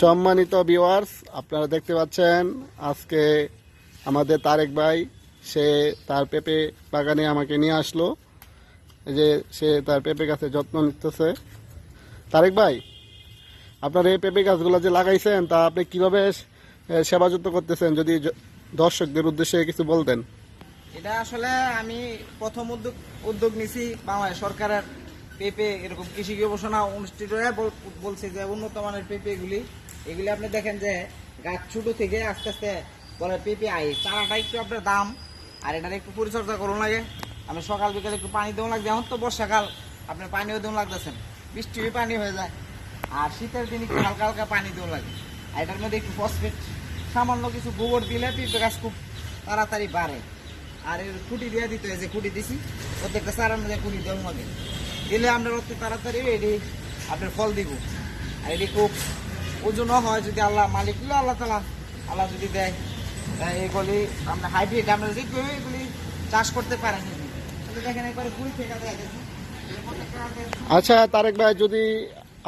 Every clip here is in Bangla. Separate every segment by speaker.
Speaker 1: সম্মানিত ভিউয়ার্স আপনারা দেখতে পাচ্ছেন আজকে আমাদের তারেক ভাই সে তার পেঁপে বাগানে আমাকে নিয়ে আসলো। যে সে তার পেঁপে গাছের যত্ন নিতেছে। তারেক ভাই আপনার এই পেঁপে গাছগুলো যে লাগাইছেন তা আপনি কীভাবে সেবা যত্ন করতেছেন? যদি দর্শকদের উদ্দেশ্যে কিছু বলতেন।
Speaker 2: এটা আসলে আমি প্রথম উদ্যোগ উদ্যোগ নিছি বাংলাদেশ সরকারের পেঁপে এরকম কৃষি গবেষণা অনুষ্ঠিত হয়ে বল- বলছে যে উন্নত মানের পেঁপে এগুলি আপনি দেখেন যে গাছ ছোট থেকে আস্তে আস্তে বলে পেঁপে আই চারাটা একটু আপনার দাম, আর এটার একটু পরিচর্যা করুন লাগে। আমি সকাল বিকালে একটু পানি দেওয়া লাগছে, এখন তো বর্ষাকাল, আপনার পানিও দেওয়া লাগতেছেন বৃষ্টি পানি হয়ে যায়। আর শীতের দিন একটু হালকা হালকা পানি দেওয়া লাগে। আর এটার মধ্যে একটু ফসফেট সামান্য কিছু গোবর দিলে পেঁপে গাছ খুব তাড়াতাড়ি বাড়ে। আর এর খুঁটি দিয়ে দিতে হয়, যে খুঁটি দিছি, প্রত্যেকটা চারার মধ্যে খুঁটি দেওয়ার মধ্যে দিলে আপনার অতি তাড়াতাড়ি এটি আপনার ফল দিব। আর এটি খুব ওজনও হয় যদি আল্লাহ মালিক দিল আল্লাহ তালা আল্লাহ যদি দেয়। এগুলি আমরা হাইব্রিড আমরা যে কেউ এগুলি চাষ করতে পারেন দেখেন একবারে থেকে প্রত্যেকটা আপনার
Speaker 1: আচ্ছা তারেক ভাই যদি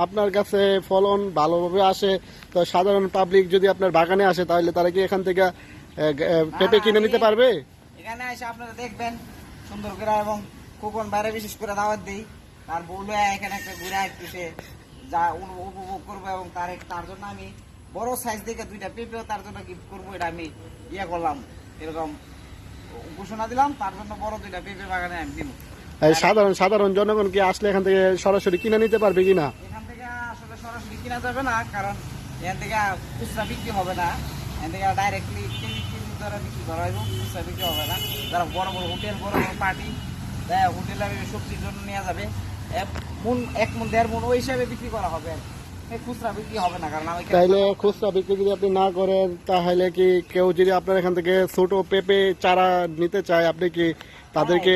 Speaker 1: আপনার কাছে ফলন ভালোভাবে আসে তো সাধারণ পাবলিক যদি আপনার বাগানে আসে তাহলে তারা কি এখান থেকে পেঁপে কিনে নিতে পারবে?
Speaker 2: এখানে এসে আপনারা দেখবেন সুন্দর করে এবং কোকন বাইরে বিশেষ করে দাওয়াত দিই। তার বলবে এখানে একটা ঘুরে আসতেছে যা উপভোগ করব এবং তার তার জন্য আমি বড় সাইজ দেখে দুইটা পেঁপেও তার জন্য গিফট করব এটা আমি ইয়ে করলাম এরকম ঘোষণা দিলাম তার জন্য বড় দুইটা পেঁপে বাগানে আমি দিব।
Speaker 1: সাধারণ সাধারণ জনগণ কি আসলে এখান থেকে সরাসরি কিনে নিতে পারবে কিনা?
Speaker 2: এখান থেকে আসলে সরাসরি কিনা যাবে না কারণ এখান থেকে খুচরা বিক্রি হবে না এখান থেকে ডাইরেক্টলি কেজি কেজি ধরে বিক্রি করা হবে খুচরা বিক্রি হবে না। যারা বড় বড় হোটেল বড় বড় পার্টি হোটেলে সবজির জন্য নেওয়া যাবে মন এক মন দেড় মন ওই হিসাবে বিক্রি করা হবে। খুচরা বিক্রি হবে না কারণ আমি
Speaker 1: তাইলে খুচরা বিক্রি যদি আপনি না করেন তাহলে কি কেউ যদি আপনার এখান থেকে ছোট পেঁপে চারা নিতে চায় আপনি কি তাদেরকে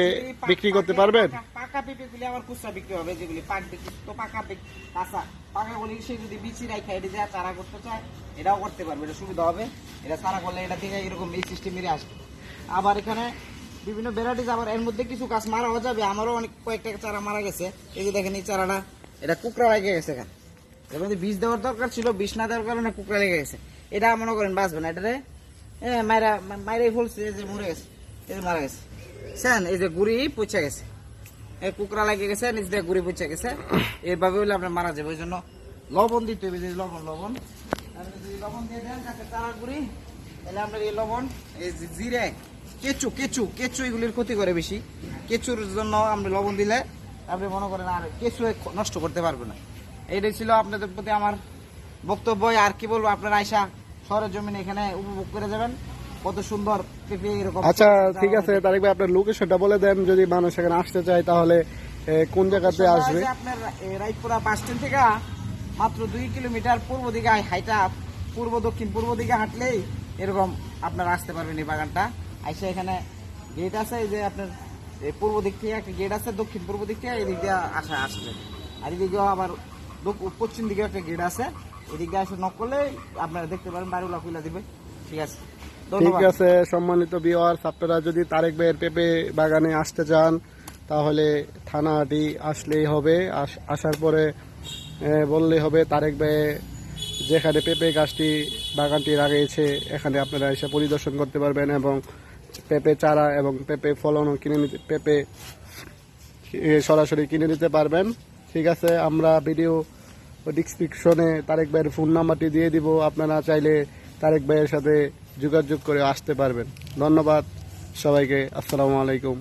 Speaker 1: বিক্রি করতে পারবেন?
Speaker 2: পাকা- পেঁপেগুলি আবার খুচরা বিক্রি হবে যেগুলি পাক বিক্রি তো পাকা কাঁচা পাকা গুলি সে যদি বিচি রাখা এটা যা চারা করতে চায় এটাও করতে পারবে এটা সুবিধা হবে। এটা চারা করলে এটা থেকে এরকম এই সিস্টেমেরই আসবে। আবার এখানে বিভিন্ন ভ্যারাইটিস আবার এর মধ্যে কিছু গাছ মারাও যাবে। আমারও অনেক কয়েকটা চারা মারা গেছে। এই যে দেখেন এই চারাটা, এটা কুকরা লেগে গেছে এখানে এর মধ্যে বীজ দেওয়ার দরকার ছিল বীজ না দেওয়ার কারণে কুকরা লেগে গেছে। এটা মনে করেন বাঁচবে না, এটারে, এ মায়েরা মায়েরাই ফলছে, এই যে মরে গেছে, এই যে মারা গেছে। বুঝছেন এই যে গুড়ি পচে গেছে। এই কুকরা লাগিয়ে গেছে, নিচ দিয়ে গুড়ি পচে গেছে। এইভাবে হলে আপনার মারা যাবে ওই জন্য লবণ দিতে হবে, যে লবণ লবণ। যদি লবণ দিয়ে দেন গাছের চারা গুড়ি, তাহলে আপনার এই লবণ, এই জিরে কেঁচু কেঁচু কেঁচু এগুলির ক্ষতি করে বেশি। কেঁচুর জন্য আপনি লবণ দিলে আপনি মনে করেন আর কেঁচু নষ্ট করতে পারবে না। এইটাই ছিল আপনাদের প্রতি আমার বক্তব্য। আর কি বলব আপনারা আইসা শহরের জমিনে এখানে উপভোগ করে যাবেন। কত সুন্দর এরকম।
Speaker 1: আচ্ছা ঠিক আছে তারেক ভাই আপনার লোকেশনটা বলে দেন। যদি মানুষ এখানে আসতে চায় তাহলে কোন জায়গাতে আসবে?
Speaker 2: আপনার রায়পুরা বাস স্ট্যান্ড থেকে মাত্র দুই কিলোমিটার পূর্ব দিকে হাইটা পূর্ব দক্ষিণ পূর্ব দিকে হাঁটলেই এরকম আপনার আসতে পারবেন এই বাগানটা। আইসা এখানে গেট আছে এই যে আপনার এই পূর্ব দিক থেকে একটা গেট আছে দক্ষিণ পূর্ব দিক থেকে এদিক দিয়ে আসা আসবে আর এদিকেও আবার পশ্চিম দিকে একটা গেট আছে এদিক এসে নক করলে আপনারা দেখতে পারেন বাড়িগুলো খুলে দিবে। ঠিক আছে।
Speaker 1: ঠিক আছে সম্মানিত বিওয়ার্স আপনারা যদি তারেক ভাইয়ের পেঁপে বাগানে আসতে চান তাহলে থানাটি আসলেই হবে। আস- আসার পরে এ, বললেই হবে তারেক ভাই যেখানে পেঁপে গাছটি বাগানটি লাগিয়েছে এখানে আপনারা এসে পরিদর্শন করতে পারবেন এবং পেঁপে চারা এবং পেঁপে ফলনও কিনে নিতে, পেঁপে সরাসরি কিনে নিতে পারবেন। ঠিক আছে, আমরা ভিডিও ডিসক্রিপশনে তারেক ভাইয়ের ফোন নাম্বারটি দিয়ে দিব। আপনারা চাইলে তারেক ভাইয়ের সাথে যোগাযোগ করে আসতে পারবেন। ধন্যবাদ সবাইকে। আসসালামু আলাইকুম।